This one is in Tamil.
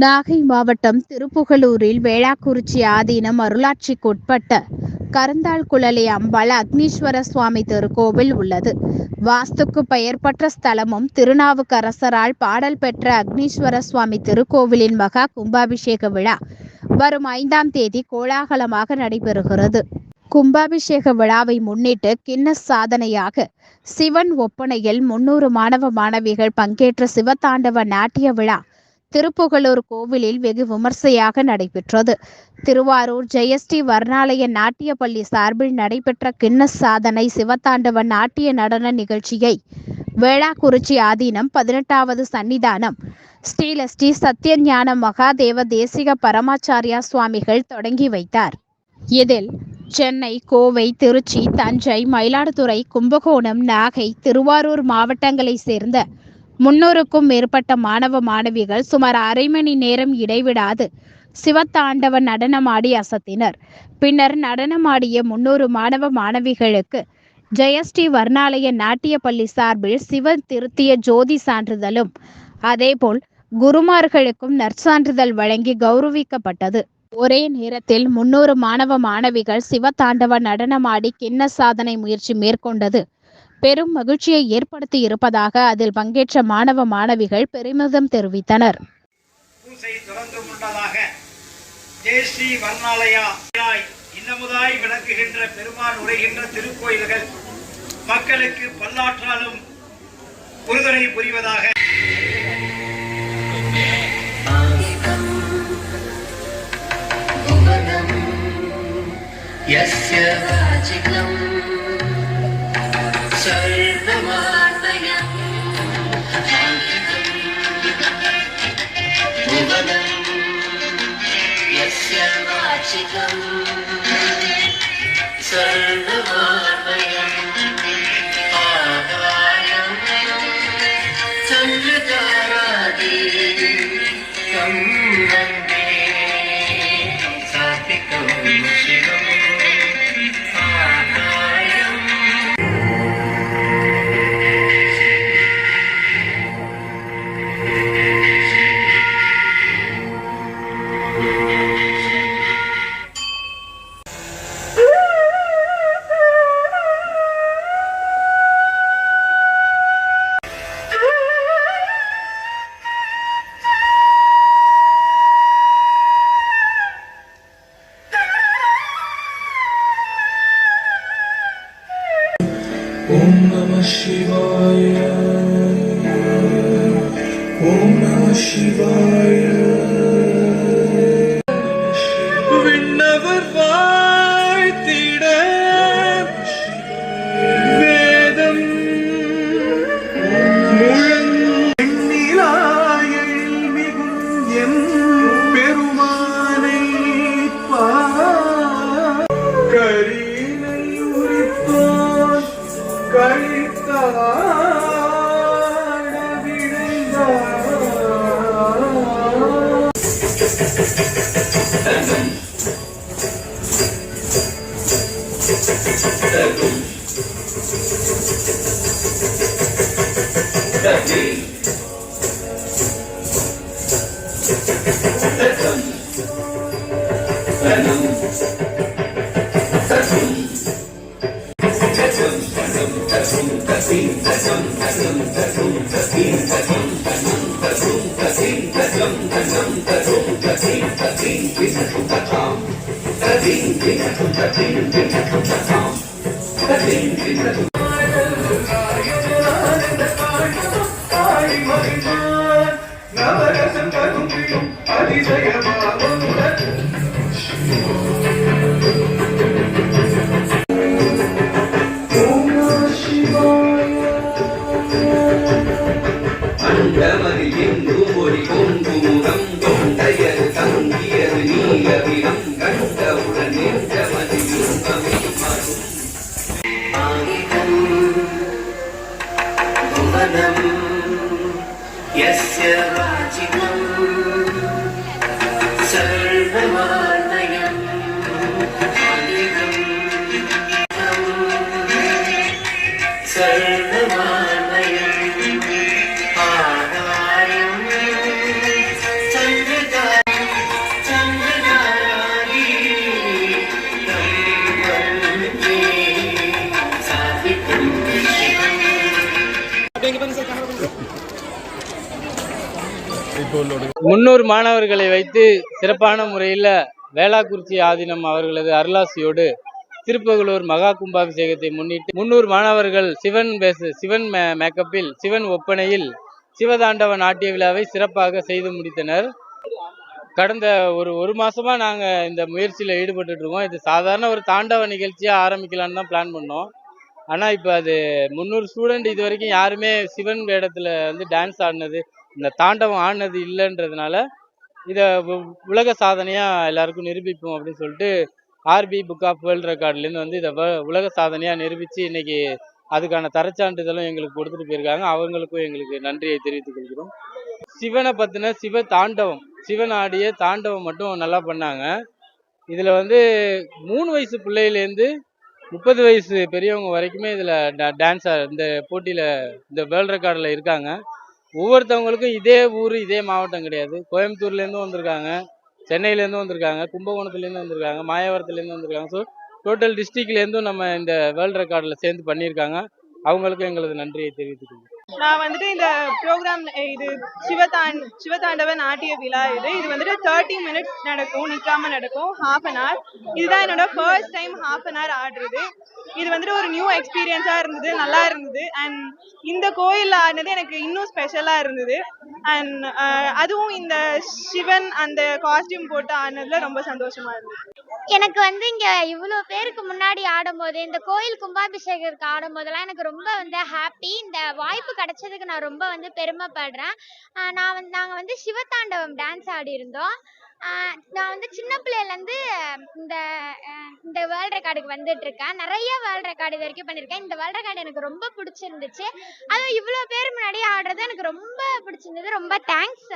நாகை மாவட்டம் திருப்புகலூரில் வேளாக்குறிச்சி ஆதீனம் அருளாட்சிக்குட்பட்ட கருந்தாள் குழலி அம்பாள் அக்னீஸ்வர சுவாமி திருக்கோவில் உள்ளது. வாஸ்துக்கு பெயர் பெற்ற ஸ்தலமும் திருநாவுக்கரசரால் பாடல் பெற்ற அக்னீஸ்வர சுவாமி திருக்கோவிலின் மகா கும்பாபிஷேக விழா வரும் ஐந்தாம் தேதி கோலாகலமாக நடைபெறுகிறது. கும்பாபிஷேக விழாவை முன்னிட்டு கின்னஸ் சாதனையாக சிவன் ஒப்பனையில் முன்னூறு மாணவ மாணவிகள் பங்கேற்ற சிவதாண்டவ நாட்டிய விழா திருப்புகலூர் கோவிலில் வெகு விமர்சையாக நடைபெற்றது. திருவாரூர் ஜெயஸ்ரீ வர்ணாலய நாட்டிய பள்ளி சார்பில் நடைபெற்ற கின்னஸ் சாதனை சிவத்தாண்டவ நாட்டிய நடன நிகழ்ச்சியை வேளாக்குறிச்சி ஆதீனம் பதினெட்டாவது சன்னிதானம் ஸ்ரீலஸ்ரீ சத்யஞான மகாதேவ தேசிக பரமாச்சாரியா சுவாமிகள் தொடங்கி வைத்தார். இதில் சென்னை கோவை திருச்சி தஞ்சை மயிலாடுதுறை கும்பகோணம் நாகை திருவாரூர் மாவட்டங்களைச் சேர்ந்த முன்னூறுக்கும் மேற்பட்ட மாணவ மாணவிகள் சுமார் அரை மணி நேரம் இடைவிடாது சிவத்தாண்டவ நடனமாடி அசத்தினர். பின்னர் நடனமாடிய முன்னூறு மாணவ மாணவிகளுக்கு ஜெயஸ்ரீ வர்ணாலய நாட்டிய பள்ளி சார்பில் சிவ திருத்திய ஜோதி சான்றிதழும். அதேபோல் குருமார்களுக்கும் நற்சான்றிதழ் வழங்கி கௌரவிக்கப்பட்டது. ஒரே நேரத்தில் முன்னூறு மாணவ மாணவிகள் சிவத்தாண்டவ நடனமாடி கிண்ண சாதனை முயற்சி மேற்கொண்டது. பெரும் மகிழ்ச்சியை ஏற்படுத்தி இருப்பதாக அதில் பங்கேற்ற மாணவ மாணவிகள் பெருமிதம் தெரிவித்தனர் பூசை தொடர்ந்து உள்ளதாக ஜெயஸ்ரீ வர்ணாலயா இன்னமுதாய் விளக்குகின்ற பெருமான் உரைகின்ற திருக்கோயில்கள் மக்களுக்கு பல்லாற்றாலும் உறுதுணை புரிவதாக यस्य वाचिकम् aşkım Sarılı var. ஓம் நம சிவாய விண்ணவர் வாய்த்திட வேதம் முழங்கிலாயில் மிகும் என் பெருமானை பாரினை உரிப்பான் கழித்தார். That's நவரசம் தரும்பியும் அதிசயமாகும் முன்னூறு மாணவர்களை வைத்து சிறப்பான முறையில் வேளாக்குறிச்சி ஆதீனம் அவர்களது அருளாசியோடு திருப்பகலூர் மகா கும்பாபிஷேகத்தை முன்னிட்டு முன்னூறு மாணவர்கள் சிவன் பேச சிவன் மே மேக்கப்பில் சிவன் ஒப்பனையில் சிவதாண்டவ நாட்டிய விழாவை சிறப்பாக செய்து முடித்தனர். கடந்த ஒரு ஒரு மாசமா நாங்க இந்த முயற்சியில ஈடுபட்டுட்டு இருக்கோம். இது சாதாரண ஒரு தாண்டவ நிகழ்ச்சியா ஆரம்பிக்கலாம்னு தான் பிளான் பண்ணோம். ஆனா இப்ப அது முந்நூறு ஸ்டூடெண்ட் இது வரைக்கும் யாருமே சிவன் வேடத்துல வந்து டான்ஸ் ஆடினது இந்த தாண்டவம் ஆடினது இல்லைன்றதுனால இதை உலக சாதனையாக எல்லாருக்கும் நிரூபிப்போம் அப்படின்னு சொல்லிட்டு R P book of world ரெக்கார்ட்லேருந்து வந்து இதை வ- உலக சாதனையாக நிரூபித்து இன்னைக்கு அதுக்கான தரச்சான்றிதழும் எங்களுக்கு கொடுத்துட்டு போயிருக்காங்க. அவங்களுக்கும் எங்களுக்கு நன்றியை தெரிவித்துக் கொள்கிறோம். சிவனை பற்றின சிவ தாண்டவம் சிவன் ஆடிய தாண்டவம் மட்டும் நல்லா பண்ணாங்க. இதில் வந்து மூணு வயசு பிள்ளையிலேருந்து முப்பது வயசு பெரியவங்க வரைக்குமே இதில் டான்ஸ் இந்த போட்டியில் இந்த வேர்ல்ட் ரெக்கார்டில் இருக்காங்க. ஒவ்வொருத்தவங்களுக்கும் இதே ஊர் இதே மாவட்டம் கிடையாது. கோயம்புத்தூர்லேருந்தும் வந்திருக்காங்க சென்னையிலேருந்து வந்திருக்காங்க கும்பகோணத்துலேருந்து வந்திருக்காங்க மாயவரத்துலேருந்து வந்திருக்காங்க. ஸோ டோட்டல் டிஸ்ட்ரிக்ட்லேருந்தும் நம்ம இந்த வேர்ல்ட் ரெக்கார்டில் சேர்ந்து பண்ணியிருக்காங்க. அவங்களுக்கும் எங்களது நன்றியை தெரிவித்துக்கோங்க நான் வந்துட்டு இந்த ப்ரோக்ராம் இது சிவதான் சிவதாண்டவ நாட்டிய விழா இது. இது வந்துட்டு தேர்ட்டி மினிட்ஸ் நடக்கும் நிற்காம நடக்கும் ஹாஃப் அன் ஹவர் இதுதான் என்னோட first time half an hour ஆடுறது. இது வந்துட்டு ஒரு நியூ எக்ஸ்பீரியன்ஸா இருந்தது நல்லா இருந்தது. அண்ட் இந்த கோயில் ஆனது எனக்கு இன்னும் ஸ்பெஷலா இருந்தது. அண்ட் அதுவும் இந்த சிவன் அந்த காஸ்டியூம் போட்டு ஆனதுல ரொம்ப சந்தோஷமா இருந்தது. எனக்கு வந்து இங்க இவ்வளோ பேருக்கு முன்னாடி ஆடும்போது இந்த கோயில் கும்பாபிஷேகருக்கு ஆடும்போதெல்லாம் எனக்கு ரொம்ப வந்து ஹாப்பி இந்த வாய்ப்பு கிடைச்சதுக்கு நான் ரொம்ப வந்து பெருமைப்படுறேன். நான் வந்து நாங்கள் வந்து சிவதாண்டவம் டான்ஸ் ஆடி இருந்தோம் நான் வந்து சின்ன பிள்ளையிலேருந்து இந்த இந்த வேர்ல்ட் ரெக்கார்டுக்கு வந்துட்டு இருக்கேன் நிறைய வேர்ல்ட் ரெக்கார்டு இது வரைக்கும் பண்ணியிருக்கேன். இந்த வேர்ல்ட் ரெக்கார்டு எனக்கு ரொம்ப பிடிச்சிருந்துச்சு. அதுவும் இவ்வளோ பேர் முன்னாடி ஆடுறது எனக்கு ரொம்ப பிடிச்சிருந்தது. ரொம்ப தேங்க்ஸ்